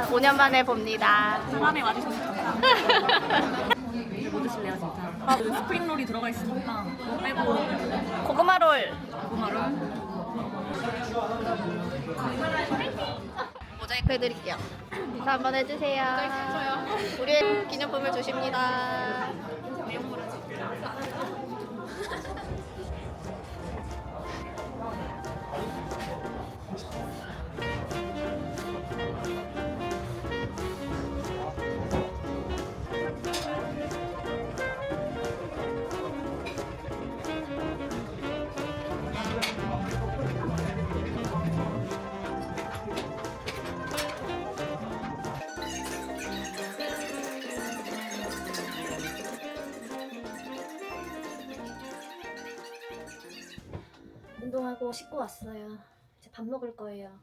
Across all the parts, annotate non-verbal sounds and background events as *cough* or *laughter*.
과장님이세요. 저는 5년 만에 봅니다. 사람에 와주셔서 감사합니다. *laughs* 뭐 드실래요 진짜? 아, 그 스프링롤이 들어가 있으니까 그거 빼고 고구마 롤. 고구마를 *laughs* 모자이크 해드릴게요. 인사 한번 해주세요. 우리 기념품을 주십니다. *laughs* 씻고 왔어요. 이제 밥 먹을 거예요.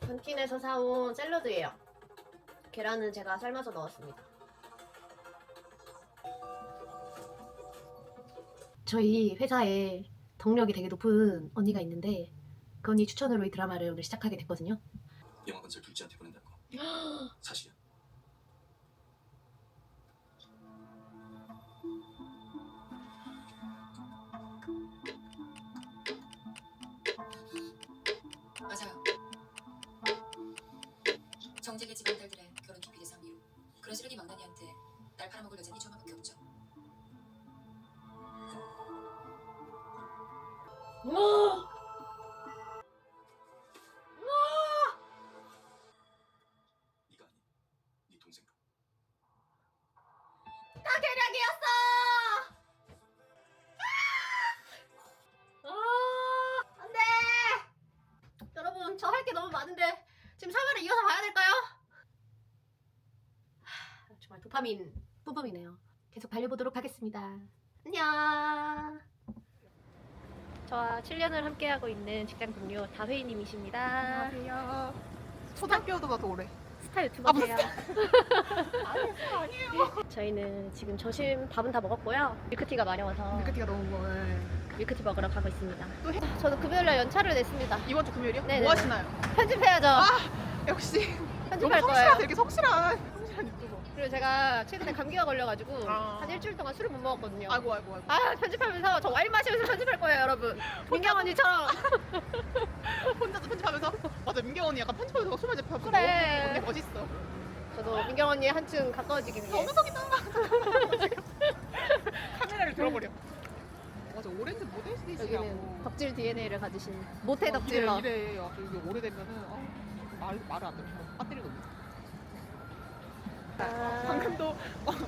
건킨에서 사온 샐러드예요. 계란은 제가 삶아서 넣었습니다. 저희 회사에 덕력이 되게 높은 언니가 있는데 그 언니 추천으로 이 드라마를 오늘 시작하게 됐거든요. 영화관 절 둘째한테 보낸다는 거 *gasps* 사실이야 정재계 집안들들의 결혼 기피 대상 미루. 그런 쓰레기 망나니한테 날 팔아먹을 여자는 이조만밖에 없죠. 네 도파민 뿜뿜이네요. 계속 달려보도록 하겠습니다. 안녕! 저와 7년을 함께하고 있는 직장 동료 다회이님이십니다. 안녕하세요. 초등학교보다 더 오래. 스타 유튜버세요. *laughs* 아니에요. 저희는 지금 점심 밥은 다 먹었고요. 밀크티가 마려워서 밀크티가 너무 뭐 밀크티 먹으러 가고 있습니다. 또 해- 저도 금요일날 연차를 냈습니다. 이번 주 금요일이요? 네네네. 뭐 하시나요? 편집해야죠. 역시 너무 편집할. 거예요. 이렇게 성실한 성실한 유튜버. 그리고 제가 최근에 감기가 걸려가지고 아. 한 일주일 동안 술을 못 먹었거든요. 아이고 아이고 아이고. 아, 편집하면서 저 와인 마시면서 편집할 거예요, 여러분. 민경 언니처럼. *laughs* 혼자서 편집하면서 맞아 민경 언니 약간 편집하면서 술 마시 편집. 그래. 언니 멋있어. 저도 민경 언니 한층 가까워지기 위해. 어느 속이다. *laughs* 카메라를 들어버려. 맞아 오렌지 모델 시리즈라고. 덕질 DNA를 가지신 모태 어, 덕질러. 이래 이래. 아, 이게 오래되면은 어, 말 말을 안 들어. 빠뜨리거든. 아, 방금도 어,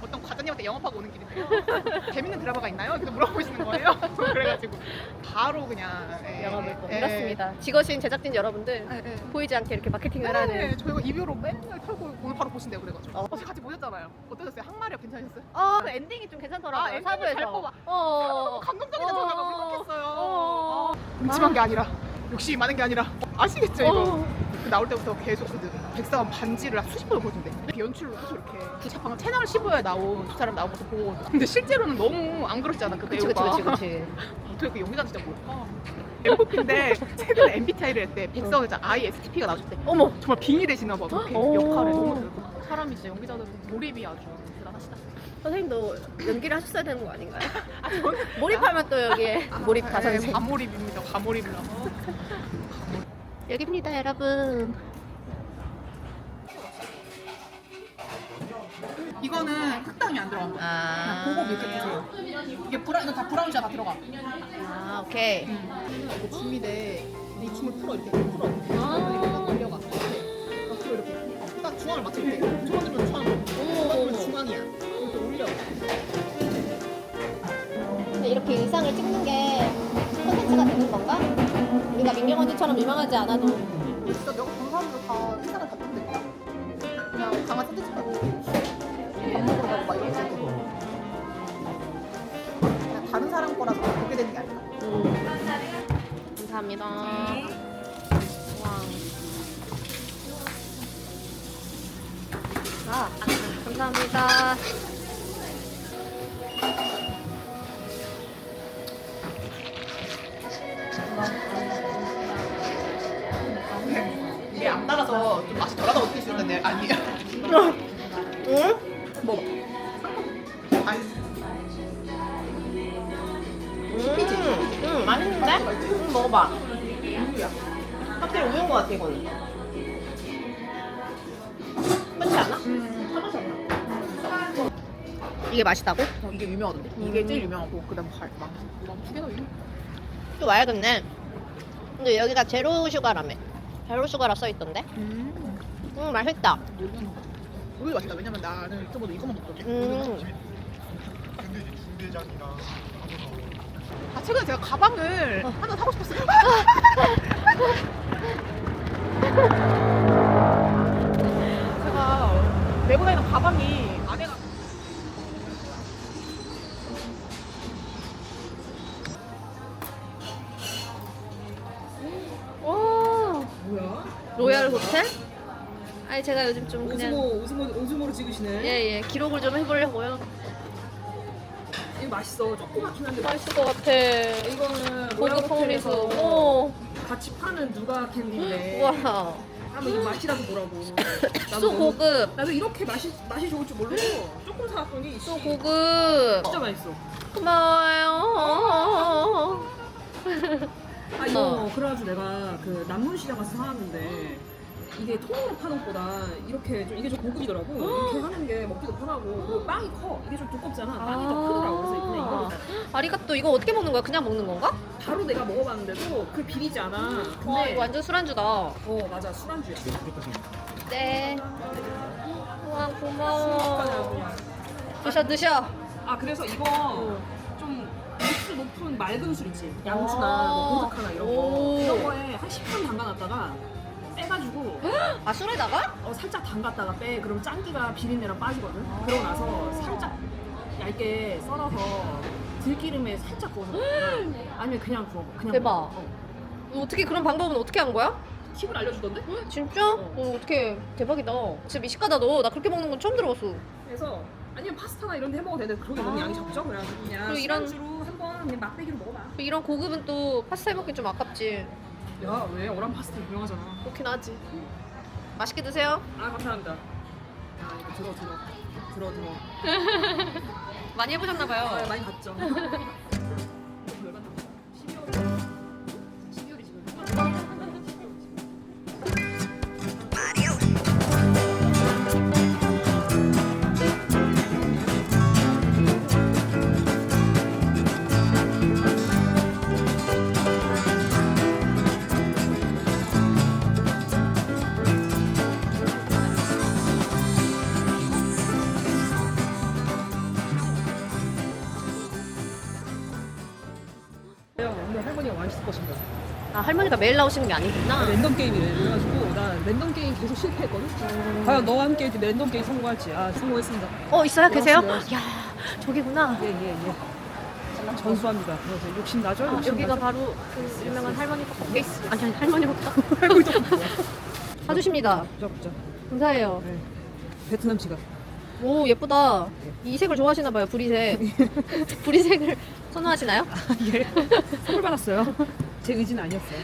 어떤 과장님한테 영업하고 오는 길인데요. *laughs* 재밌는 드라마가 있나요? 이렇게 물어보시는 거예요. *laughs* 그래가지고 바로 그냥 예, 영업을 또 예. 밀었습니다. 직어신 제작진 여러분들 예, 예. 보이지 않게 이렇게 마케팅을 네, 하는. 저희가 이뷰로 맨날 털고 오늘 바로 보신대요 그래가지고 어. 어제 같이 보셨잖아요 어떠셨어요? 항마리아 괜찮으셨어요? 어, 그 엔딩이 좀 아, 괜찮더라고요. 엔딩을 사부에서. 잘 뽑아. 어. 감동적이다 어. 저희가 울컥했어요 어. 음침한 게 아니라 욕심이 많은 게 아니라 아시겠죠 이거 어. 그 나올 때부터 계속 그 백사원 반지를 한 수십 번을 보던데 연출로 계속 이렇게 구차방을 채널 15에 나온 두 사람 나온 것도 보고 근데 실제로는 너무 안 그렇잖아 그 그치, 배우가 그치, 그치. *laughs* 어떻게 그 연기자 진짜 뭘까 MVP인데 최근에 MBTI를 했대 백사원 여자 ISTP가 나왔대 어머! 정말 빙의 되시나 봐 그렇게 오. 역할에 너무 대단하다. 사람이 진짜 연기자들은 몰입이 아주 대단하시다 선생님도 연기를 하셨어야 되는 거 아닌가요? *laughs* 아 저는 몰입하면 또 여기에 몰입 아, 가선생. 예, 과몰입입니다 과몰입이라고 *laughs* 여기입니다, 여러분. 이거는 흑당이 안 들어간다 아. 그냥 보고 밀크티세요. 이게 브라, 이거 다 브라운지가 다 들어가. 아, 오케이. 이거 줌인데 이 줌을 풀어 이렇게 풀어. 올려가. 이렇게 이렇게. 딱 중앙을 맞춰 이렇게. 중앙이면 중앙. 중앙이면 중앙이야. 이렇게 올려. 근데 이렇게 일상을 찍는 게 콘텐츠가 되는 건가? 우리가 민경 언니처럼 유명하지 않아도. 진짜 내가 본 사람들 다 회사가 다 막 이러면서 그냥 다른 사람 거라서 그렇게 되는 게 아니라 감사합니다. 와. 아, 감사합니다. 이게 안달라서 좀 맛이 덜하다고 느낄 수 있는데 아니에요 *laughs* 먹어봐. 확실히 우유인 것 같아, 이거는. 그렇지 않아? 이게 맛있다고? 어, 이게 유명하던데. 이게 제일 유명하고 그다음 망두 개나 유명. 또 와야겠네. 근데 여기가 제로 슈가라며. 제로 슈가라 써 있던데? 음. 음, 맛있다. 우유 맛있다. 왜냐면 나는 저번에 이거만 먹거든. 음. 아 최근에 제가 가방을 하나 사고 싶었어요. 제가 메고 다니는 가방이 안에가 오, 뭐야? 로얄 호텔? 아니, 제가 요즘 좀 그냥. 오즈모 오즈모 오즈모로 찍으시네. 예, 예. 기록을 좀 해보려고요. 맛있어. 조그맣긴 한데 맛있을 것 같아. 이거는 고급. 호텔에서 오, 같이 파는 누가 캔디인데. 우와. 한번 이 맛이라도 보라고. *coughs* 나도 소 너무- 고급. 나도 이렇게 맛이 맛이 좋을 줄 모르고 조금 사왔더니 소 고급. 진짜 맛있어. 고마워요. 아 이거 어. 그래가지고 내가 그 남문시장 가서 사왔는데 이게 통으로 파는 것보다 이렇게 좀 이게 좀 고급이더라고. 이렇게 하는 게 먹기도 편하고 그리고 빵이 커. 이게 좀 두껍잖아. 빵이 더 크더라고. 그래서 그냥 이거 아리가또 이거 어떻게 먹는 거야? 그냥 먹는 건가? 바로 내가 먹어봤는데도 그 비리지 않아. 와 근데 이거 완전 술안주다. 어 맞아 술안주야. 네. 우와 술안주야, 고마워. 그냥. 드셔 드셔. 아 그래서 이거 좀 육수 높은 맑은 술 있지 양주나 뭐 보드카나 이런 거 오. 이런 거에 한 10분 담가놨다가 빼가지고 *gasps* 아 술에다가? 어, 살짝 담갔다가 빼 그럼 짠기가 비린내랑 빠지거든 그러고 나서 살짝 얇게 썰어서 들기름에 살짝 구워서 *gasps* 먹거나 아니면 그냥 구워 그냥 대박. 먹어. 어. 어떻게 그런 방법은 어떻게 한 거야? 팁을 알려주던데 진짜? 어 어떻게 대박이다. 진짜 미식가다 너. 나 그렇게 먹는 건 처음 들어봤어. 그래서 아니면 파스타나 이런 데 해먹어도 되는데 그러게 너무 아. 양이 적죠 그래가지고 그냥 그리고 이런- 술안주로 한번 그냥 맛배기로 먹어봐 이런 고급은 또 파스타 해먹기 좀 아깝지. 야왜 어란 파스타 유명하잖아 그렇긴 하지. 맛있게 드세요. 아 감사합니다. 아 이거 들어 들어 들어 들어. *laughs* 많이 해보셨나봐요. 아 많이 봤죠. *laughs* 쓸 것인가. 아 할머니가 매일 나오시는 게 아니구나. 랜덤 게임이래. 그래가지고 나 랜덤 게임 계속 실패했거든. 과연 너와 함께 랜덤 게임 성공할지. 아 성공했습니다. 어 있어요? 계세요? 고맙습니다. 야 저기구나. 예예 예. 전수합니다. 그래서 욕심 나죠? 아, 욕심 여기가 나죠? 바로 그 유명한 할머니 떡볶이. 아니 아니 할머니 호떡. *laughs* 사주십니다. 보자 보자. 감사해요. 네. 베트남 지갑. 오 예쁘다. 이 색을 좋아하시나 봐요. 브리색. 브리색을 *laughs* 선호하시나요? 예. 선물 받았어요. 제 의지는 아니었어요.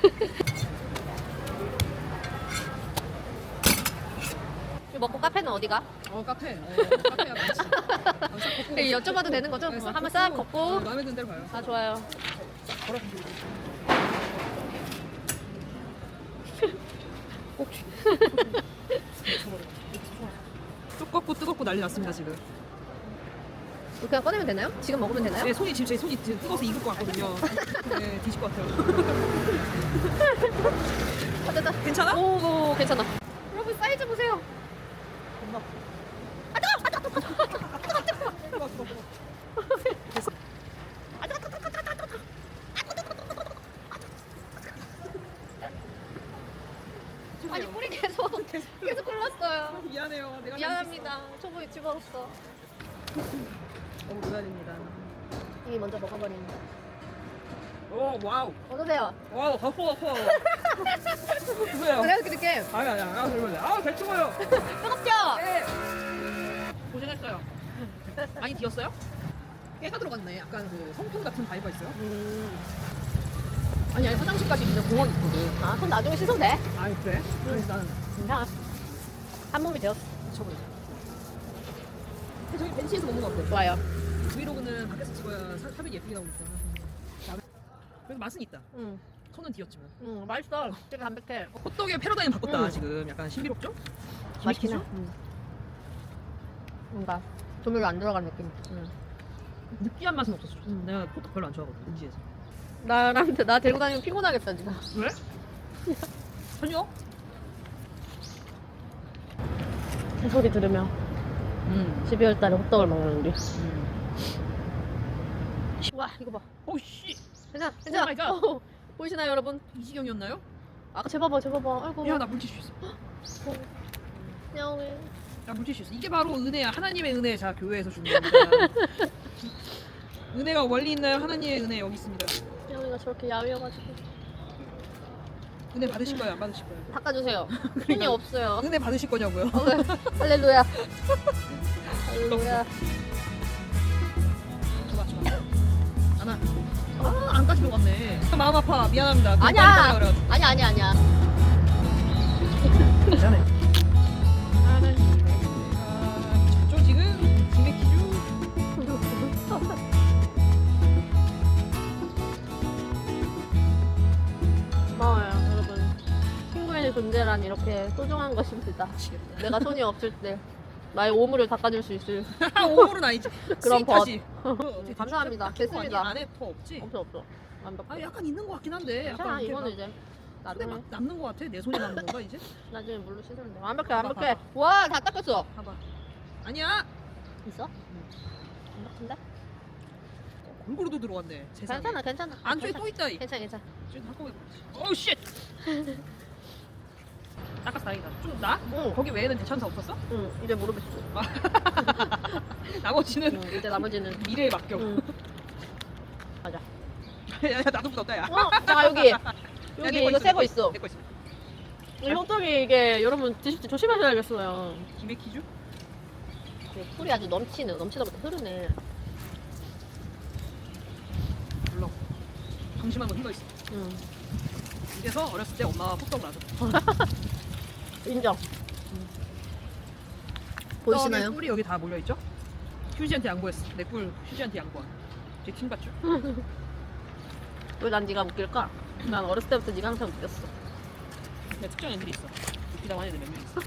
이거 먹고 카페는 어디가? 어 카페. 어, 카페야. 아, 싹 걷고 네, 여쭤봐도 되는 거죠? 네, 한번 싹 걷고, 걷고. 어, 마음에 드는 대로 가요. 아 좋아요. 걸어. 꼭. 두껍고 뜨겁고 난리 났습니다 지금. 그냥 꺼내면 되나요? 지금 먹으면 되나요? 네, 손이 지금 제 손이 지금 뜨거워서 익을 것 같거든요. 네, 뒤질 것 같아요. 아, 됐다. 괜찮아? 오, 오 괜찮아. 여러분 사이즈 보세요. 아니 뿌리 계속 계속 흘렀어요. 미안해요. 내가 미안합니다. 초보에 집어넣었어. 너무 미안입니다. 이미 먼저 먹어버린. 오, 와우. 어떠세요? 와우, 덮어, 덮어. 누구예요? 그래요 그렇게 아니, 아니, 아, 그러면 아, 잘 찍어요. 뜨겁죠? 네. 고생했어요. 많이 뒤었어요? 깨가 들어갔네. 약간 그 성편 같은 바이브가 있어요. 아니, 아니, 화장실까지 있는 공원 있거든. 아, 손 나중에 씻어도 돼. 아니, 그래? 그래서 나는 괜찮아. 한 몸이 되었어. 쳐버리자. 저기 벤치에서 먹는 거 어때? 좋아요. 브이로그는 밖에서 찍어야 사- 사백이 예쁘게 나오니까. 그래서 맛은 있다. 응, 손은 뒤었지만. 응, 맛있어. 되게 담백해. 호떡의 패러다임 바꿨다 음. 지금. 약간 신비롭죠? 맛있긴 해. 응. 뭔가 조미료 안 들어간 느낌. 응. 느끼한 맛은 없었어. 음. 내가 호떡 별로 안 좋아하거든. 인지에서. 나랑 나 데리고 다니면 피곤하겠다 지금. 왜? *laughs* 전혀? 소리 들으면 음. 12월 달에 호떡을 먹는데. 음. 와 이거 봐. 오 씨. 괜찮아, 오 괜찮아. 마이 갓. 어, 보이시나요 여러분? 이 지경이었나요? 아까 제 봐봐, 제 봐봐. 아이고. 야나 물티슈 있어. 야옹해. 나 물티슈 있어. 이게 바로 은혜야. 하나님의 은혜. 자 교회에서 주는 겁니다. *laughs* 은혜가 원리 있나요? 하나님의 은혜 여기 있습니다. 야옹이가 저렇게 야위어가지고. 은혜 받으실 거예요? 안 받으실 거예요? 닦아주세요. *laughs* 손이 없어요. 은혜 받으실 거냐고요? 어, 네. 할렐루야. *laughs* 할렐루야. 좋아 좋아. 하나. 아 안까지 들어갔네. 마음 아파. 미안합니다. 아니야. 아니야, 아니야, 아니야. 괜찮아요. 존재란 이렇게 소중한 것입니다. 미치겠다. 내가 손이 없을 때 나의 오물을 닦아줄 수 있을 오물은 아니지. *laughs* 그런 스윗하지. *laughs* 어, *laughs* 감사합니다. 대충 됐습니다. 아니, 안에 더 없지? 없어 없어. 완벽해. 아 약간 있는 것 같긴 한데. 괜찮아, 약간 이렇게 이거는 막 이제 나중에 막 남는 것 같아. 내 손에 남는 건가 이제? 나중에 물로 씻으면 돼. 완벽해, 봐봐, 완벽해. 와, 다 닦았어. 봐봐. 아니야. 있어? 완벽한데? 골고루도 들어왔네. 세상에. 괜찮아, 괜찮아. 안쪽에. 또 있다. 이. 괜찮아, 괜찮아. 지금 한꺼번에. 어우 쉣. 닦아서 다행이다. 좀 나? 응, 거기 외에는 대천사 없었어? 응, 이제 모르겠어. *laughs* 나머지는 응, 이제 나머지는. 미래에 맡겨. 응. 맞아. *laughs* 야, 야, 나도 묻었다, 야. 어, 자 여기 *laughs* 야, 여기 이거 있어, 새거 내거 있어. 내거 있어. 이 호떡이 이게 여러분 드실 때 조심하셔야겠어요. 이 풀이 아주 넘치네, 넘치다 보다 흐르네. 물론. 방심한 건 흘러 있어. 응, 이래서 어렸을 때 엄마가 호떡 놔줘. 인정. 그다음에 꿀이 여기 다 몰려 있죠? 휴지한테 양보했어. 내 꿀 휴지한테 양보한. 제킹 받죠? *laughs* 왜 난 네가 웃길까? 난 어렸을 때부터 네가 항상 웃겼어. 내 특정 애들이 있어. 웃기다고 하는 애들 몇 명 있어.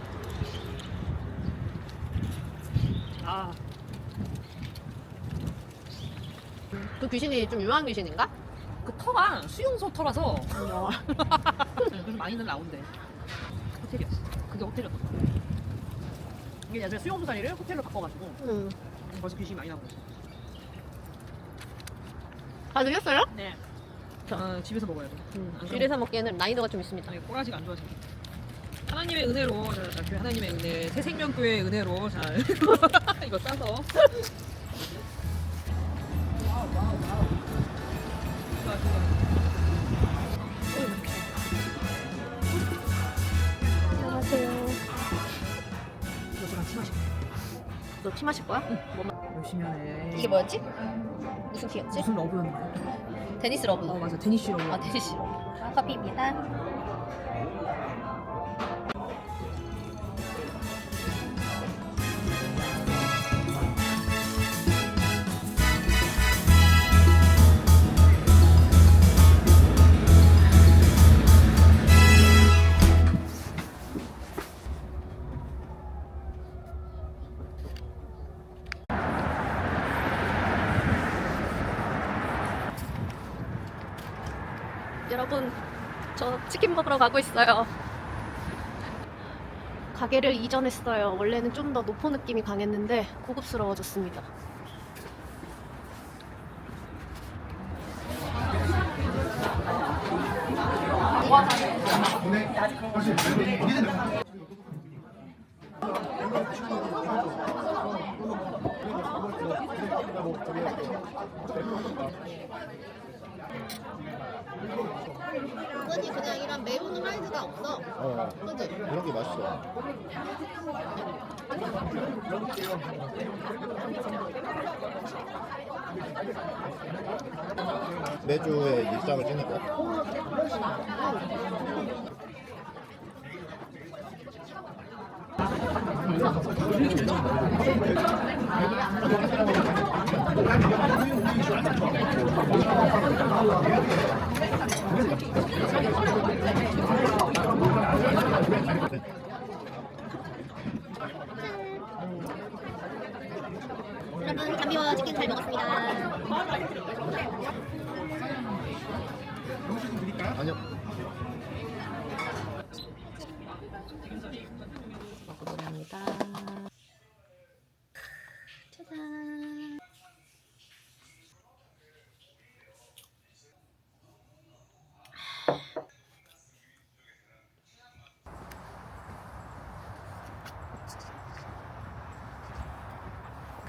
아, 그 귀신이 좀 유명한 귀신인가? 그 터가 수용소 터라서 그래서 많이는 나온대. 호텔이었어. 그게 호텔이었던 거야. 이게 예전에 수용소 자리를 호텔로 바꿔가지고 응. 벌써 귀신이 많이 나온 거지. 다 드셨어요? 네. 아, 집에서 먹어야 돼. 응. 안 집에서 먹기에는 난이도가 좀 있습니다. 아니 꼬라지가 안 좋아지. 하나님의 은혜로 자, 자, 교회 하나님의 은혜 새생명교회의 은혜로 자 *laughs* 이거 싸서 티 마실 거야? 열심히 하네. 이게 뭐였지? 무슨 티였지? 무슨 러브였나? 데니스 러브. 어 맞아 데니쉬 러브. 아, 데니스 러브. 아, 커피입니다. 먹으러 가고 있어요. 가게를 이전했어요. 원래는 좀 더 노포 느낌이 강했는데 고급스러워졌습니다. 그거지 그냥 이런 후라이드가 없어. 어, 그지? 그런 게 맛있어. 매주에 일정을 찍는 거야? 여러분 담비와 치킨 잘 먹었습니다. 아니요. 먹어보랍니다. 짜잔.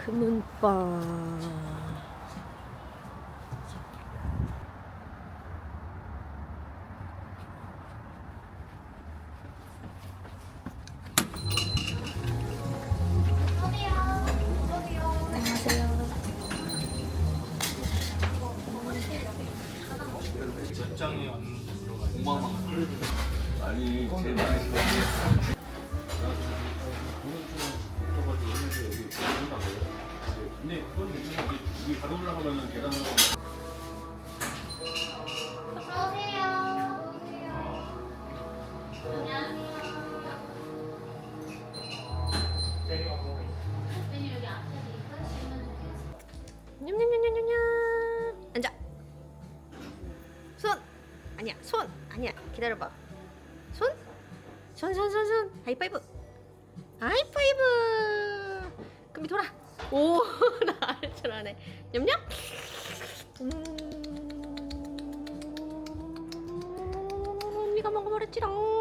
금은빵. 기다려봐. 손? 손 손 손 손. 하이파이브. 하이파이브. 금비 돌아. 오나 아를 줄 아네 냠냠. 음 언니가 먹어버렸지롱